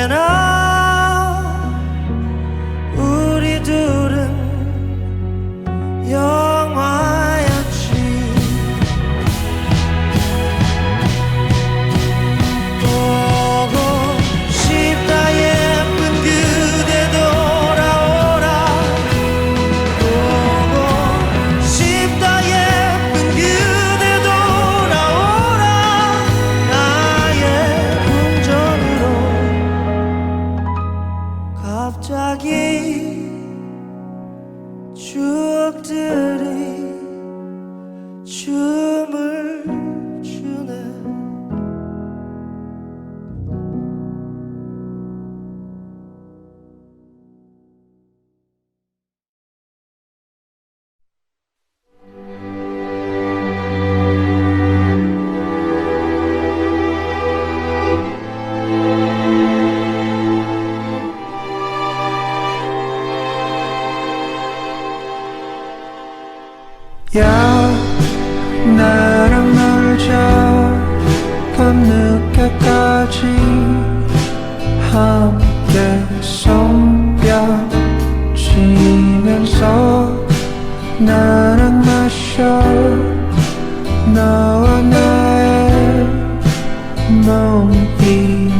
언제 You.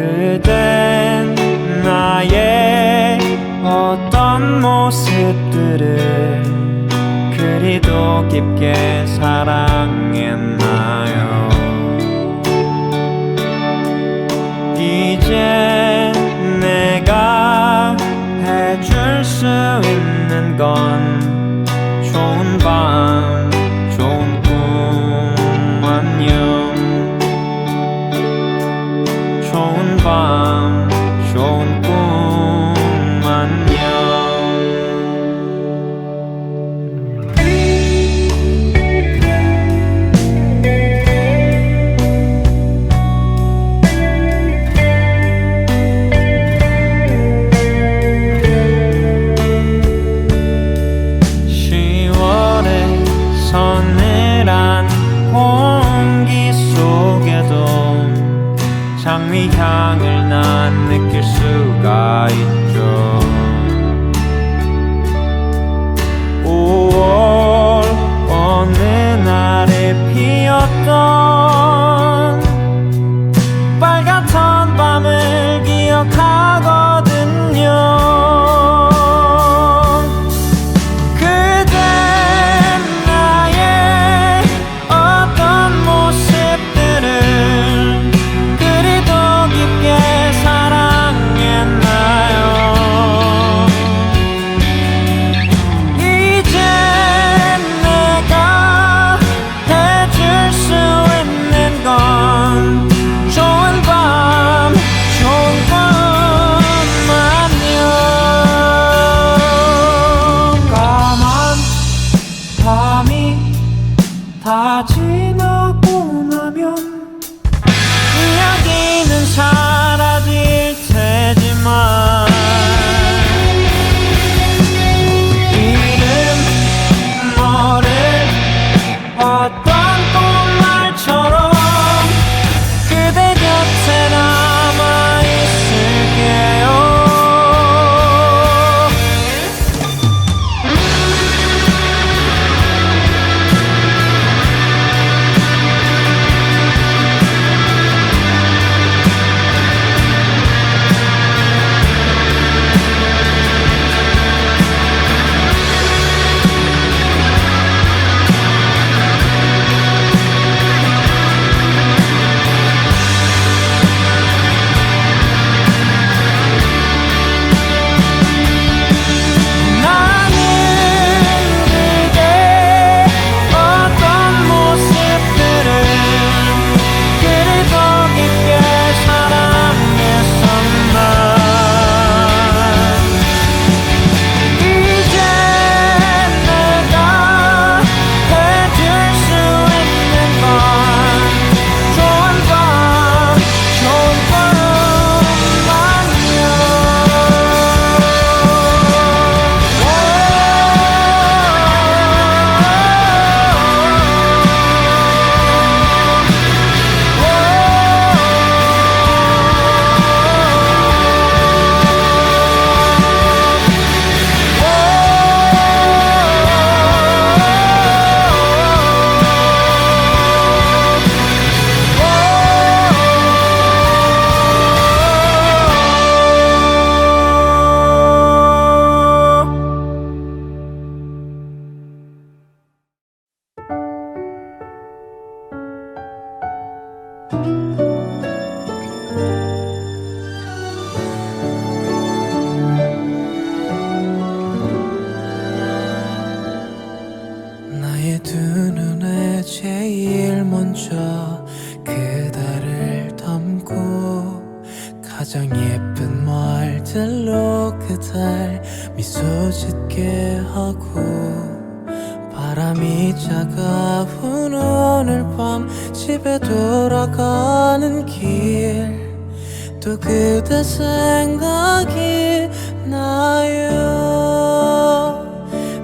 그댄 나의 어떤 모습들을 그리도 깊게 사랑했나요? 이제 내가 해줄 수 있는 건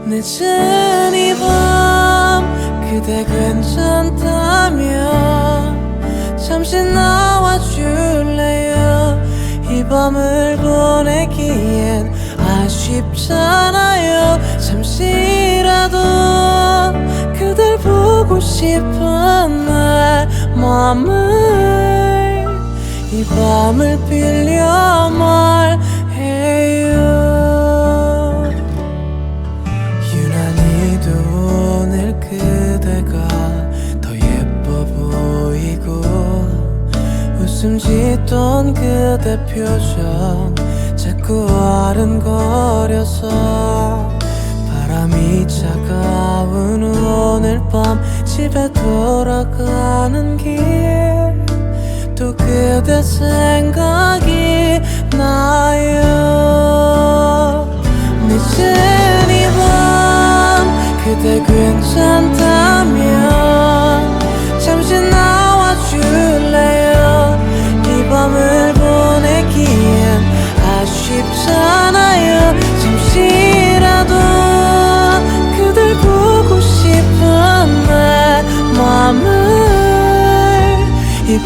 늦은 이밤 그대 괜찮다면 잠시 나와줄래요? 이 밤을 보내기엔 아쉽잖아요. 잠시라도 그댈 보고 싶은 내 맘을 이 밤을 빌려 말 웃음 짓던 그대 표정 자꾸 아른거려서 바람이 차가운 오늘 밤 집에 돌아가는 길 또 그대 생각이 나요. 늦은 이밤 그대 괜찮다면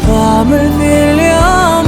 밤을 빌려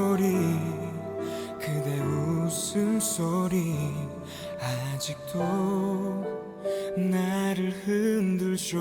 소리 그대 웃음소리. 아직도 나를 흔들죠